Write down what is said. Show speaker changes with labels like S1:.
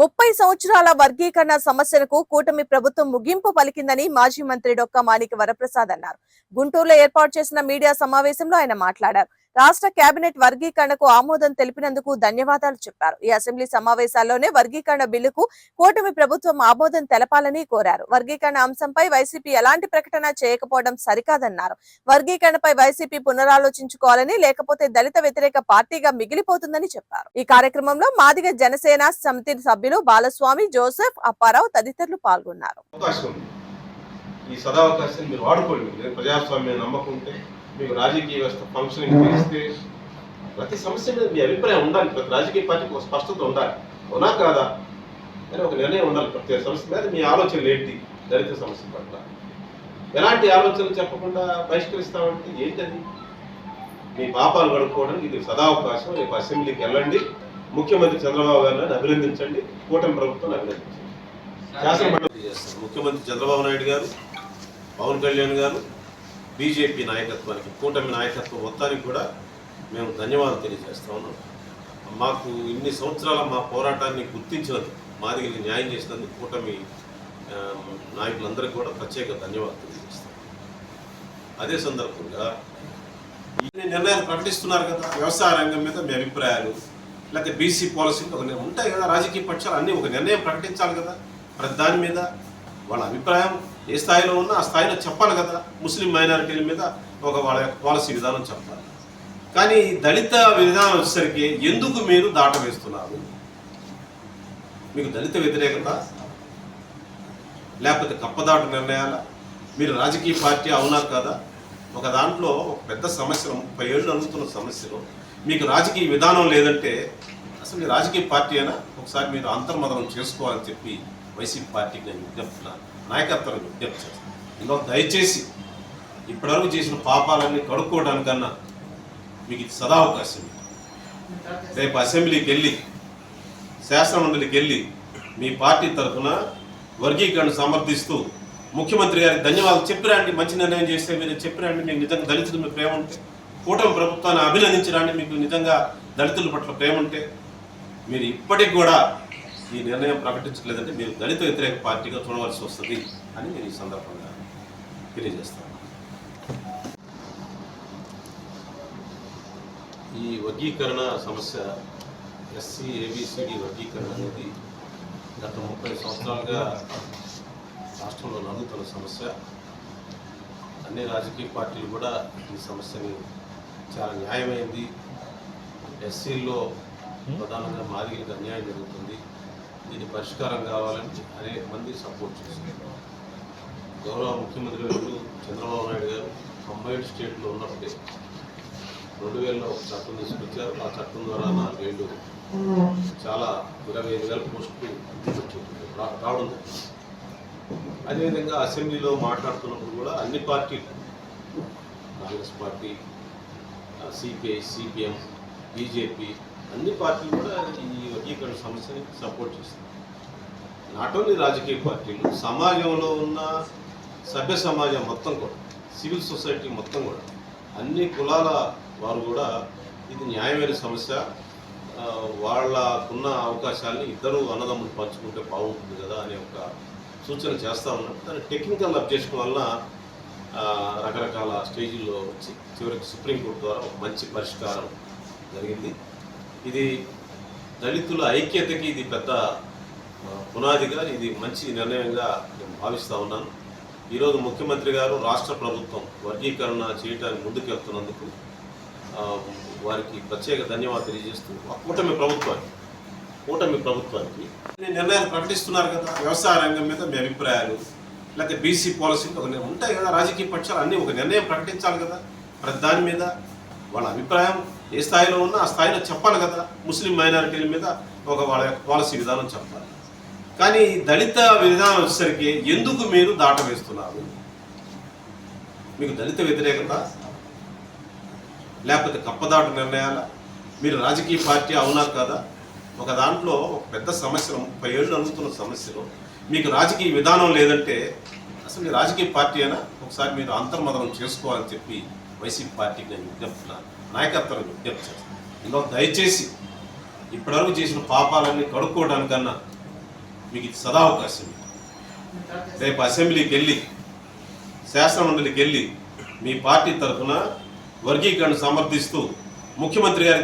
S1: ముప్పై సంవత్సరాల వర్గీకరణ సమస్యలకు కూటమి ప్రభుత్వం ముగింపు పలికిందని మాజీ మంత్రి డొక్క మాణిక వరప్రసాద్ అన్నారు. గుంటూరులో ఏర్పాటు చేసిన మీడియా సమావేశంలో ఆయన మాట్లాడారు. రాష్ట్ర కేబినెట్ వర్గీకరణకు ఆమోదం తెలిపినందుకు ధన్యవాదాలు చెప్పారు. ఈ అసెంబ్లీ సమావేశాల్లోనే వర్గీకరణ బిల్లుకు కూటమి ప్రభుత్వం ఆమోదం తెలపాలని కోరారు. వర్గీకరణ అంశంపై వైసీపీ ఎలాంటి ప్రకటన చేయకపోవడం సరికాదన్నారు. వర్గీకరణపై వైసీపీ పునరాలోచించుకోవాలని లేకపోతే దళిత వ్యతిరేక పార్టీగా మిగిలిపోతుందని చెప్పారు. ఈ కార్యక్రమంలో మాదిగ జనసేన సమితి సభ్యులు బాలస్వామి జోసెఫ్ అప్పారావు తదితరులు పాల్గొన్నారు.
S2: ఈ సదావకాశాన్ని మీరు వాడుకోండి. ప్రజాస్వామ్యం నమ్మకం ఉంటే మీకు రాజకీయ వ్యవస్థ ఫంక్షనింగ్ తెలిస్తే ప్రతి సమస్య మీద మీ అభిప్రాయం ఉండాలి. ప్రతి రాజకీయ పార్టీకి ఒక స్పష్టత ఉండాలి. అవునా కాదా? అని ఒక నిర్ణయం ఉండాలి. ప్రతి సమస్య మీద మీ ఆలోచనలు ఏంటి? దళిత సమస్య పట్ల. ఎలాంటి ఆలోచనలు చెప్పకుండా బహిష్కరిస్తామంటే ఏంటది? మీ పాపాలు గడుపుకోవడానికి ఇది సదావకాశం రేపు అసెంబ్లీకి వెళ్ళండి. ముఖ్యమంత్రి చంద్రబాబు గారిని అభినందించండి. కూటమి ప్రభుత్వాన్ని అభినందించండి. శాసనమండలి ముఖ్యమంత్రి చంద్రబాబు నాయుడు గారు పవన్ కళ్యాణ్ గారు బీజేపీ నాయకత్వానికి కూటమి నాయకత్వం మొత్తానికి కూడా మేము ధన్యవాదాలు తెలియజేస్తా ఉన్నాం. మాకు ఇన్ని సంవత్సరాల మా పోరాటాన్ని గుర్తించినందుకు మాదిగకి న్యాయం చేసినందుకు కూటమి నాయకులందరికీ కూడా ప్రత్యేక ధన్యవాదాలు తెలియజేస్తాం అదే సందర్భంగా ఇన్ని నిర్ణయాలు ప్రకటిస్తున్నారు కదా వ్యవసాయ రంగం మీద మీ అభిప్రాయాలు లేకపోతే బీసీ పాలసీలు ఒక ఉంటాయి కదా రాజకీయ పక్షాలు అన్నీ ఒక నిర్ణయం ప్రకటించాలి కదా ప్రతి దాని మీద వాళ్ళ అభిప్రాయం ఏ స్థాయిలో ఉన్నా ఆ స్థాయిలో చెప్పాలి కదా. ముస్లిం మైనారిటీల మీద ఒక వాళ్ళ యొక్క పాలసీ విధానం చెప్పాలి. కానీ దళిత విధానం వచ్చేసరికి ఎందుకు మీరు దాట వేస్తున్నారు మీకు దళిత వ్యతిరేకత? లేకపోతే కప్పదాటు నిర్ణయాల? మీరు రాజకీయ పార్టీ అవునా కదా? ఒక దాంట్లో ఒక పెద్ద సమస్య ముప్పై ఏళ్ళు అందుతున్న సమస్యలు. మీకు రాజకీయ విధానం లేదంటే అసలు మీ రాజకీయ పార్టీ అయినా ఒకసారి మీరు అంతర్మదనం చేసుకోవాలని చెప్పి వైసీపీ పార్టీకి నేను విజ్ఞప్తున్నాను నాయకత్వాన్ని విజ్ఞప్తి చేస్తాను ఇందులో దయచేసి ఇప్పటివరకు చేసిన పాపాలన్నీ కడుక్కోవడానికన్నా మీకు ఇది సదా అవకాశం ఉంది. రేపు అసెంబ్లీకి వెళ్ళి శాసనమండలికి వెళ్ళి మీ పార్టీ తరఫున వర్గీకరణ సమర్థిస్తూ ముఖ్యమంత్రి గారికి ధన్యవాదాలు చెప్పిరండి మంచి నిర్ణయం చేస్తే మీరు చెప్పిరండి మీకు నిజంగా దళితుల మీద ప్రేమ ఉంటే కూటమి ప్రభుత్వాన్ని అభినందించడానికి మీకు నిజంగా దళితుల పట్ల ప్రేమ ఉంటే మీరు ఇప్పటికి కూడా ఈ నిర్ణయం ప్రకటించట్లేదంటే మీరు దళిత వ్యతిరేక పార్టీగా చూడవలసి వస్తుంది అని నేను ఈ సందర్భంగా తెలియజేస్తాను. ఈ వర్గీకరణ సమస్య ఎస్సీ ఏబిసిడి వర్గీకరణ అనేది గత ముప్పై సంవత్సరాలుగా రాష్ట్రంలో నలుగుతున్న సమస్య. అన్ని రాజకీయ పార్టీలు కూడా ఈ సమస్యని చాలా న్యాయమైంది. ఎస్సీల్లో ప్రధానంగా మాదిగలకు అన్యాయం జరుగుతుంది. దీని పరిష్కారం కావాలని అనేక మంది సపోర్ట్ చేశారు గౌరవ ముఖ్యమంత్రి గారు చంద్రబాబు నాయుడు గారు కంబైన్డ్ స్టేట్లో ఉన్నప్పుడే రెండు వేలలో ఒక చట్టం తీసుకొచ్చారు. ఆ చట్టం ద్వారా నాలుగేళ్ళు చాలా ఇరవై ఐదు వేల పోస్టులు రావడం అదేవిధంగా అసెంబ్లీలో మాట్లాడుతున్నప్పుడు కూడా అన్ని పార్టీలు Congress party CPI CPM BJP అన్ని పార్టీలు కూడా ఈ వర్గీకరణ సమస్యని సపోర్ట్ చేస్తుంది నాట్ ఓన్లీ రాజకీయ పార్టీలు సమాజంలో ఉన్న సభ్య సమాజం మొత్తం కూడా సివిల్ సొసైటీ మొత్తం కూడా అన్ని కులాల వారు కూడా ఇది న్యాయమైన సమస్య. వాళ్ళకున్న అవకాశాలని ఇద్దరు అన్నదమ్ములు పంచుకుంటే బాగుంటుంది కదా అనే ఒక సూచన చేస్తా ఉన్నాం. దాని టెక్నికల్ అబ్జెక్షన్ వలన రకరకాల స్టేజీల్లో వచ్చి చివరికి సుప్రీంకోర్టు ద్వారా ఒక మంచి పరిష్కారం జరిగింది. ఇది దళితుల ఐక్యతకి ఇది పెద్ద పునాదిగా ఇది మంచి నిర్ణయంగా నేను భావిస్తూ ఉన్నాను. ఈరోజు ముఖ్యమంత్రి గారు రాష్ట్ర ప్రభుత్వం వర్గీకరణ చేయడానికి ముందుకెళ్తున్నందుకు వారికి ప్రత్యేక ధన్యవాదాలు తెలియజేస్తూ ఆ కూటమి ప్రభుత్వానికి కూటమి ప్రభుత్వానికి నిర్ణయాలు ప్రకటిస్తున్నారు కదా వ్యవసాయ రంగం మీద మీ అభిప్రాయాలు లేకపోతే బీసీ పాలసీలు ఒక ఉంటాయి కదా రాజకీయ పక్షాలు అన్నీ ఒక నిర్ణయం ప్రకటించాలి కదా ప్రతి దాని మీద వాళ్ళ అభిప్రాయం ఏ స్థాయిలో ఉన్నా ఆ స్థాయిలో చెప్పాలి కదా ముస్లిం మైనారిటీల మీద ఒక వాళ్ళ పాలసీ విధానం చెప్పాలి. కానీ దళిత విధానం వచ్చేసరికి ఎందుకు మీరు దాట వేస్తున్నారు మీకు దళిత వ్యతిరేకత లేకపోతే కప్పదాటు నిర్ణయాల? మీరు రాజకీయ పార్టీ అవునా కదా? ఒక దాంట్లో ఒక పెద్ద సమస్యలు ముప్పై ఏళ్ళు అనుకుతున్న సమస్యలు. మీకు రాజకీయ విధానం లేదంటే అసలు మీ రాజకీయ పార్టీ అయినా ఒకసారి మీరు అంతర్మదనం చేసుకోవాలని చెప్పి వైసీపీ పార్టీకి నేను విజ్ఞప్తున్నాను నాయకత్వాన్ని విజ్ఞప్తి చేస్తాను ఇందులో దయచేసి ఇప్పటివరకు చేసిన పాపాలన్నీ కడుక్కోవడానికన్నా మీకు ఇది. సదా అవకాశం రేపు అసెంబ్లీకి వెళ్ళి శాసనమండలికి వెళ్ళి మీ పార్టీ తరఫున వర్గీకరణ సమర్థిస్తూ ముఖ్యమంత్రి గారి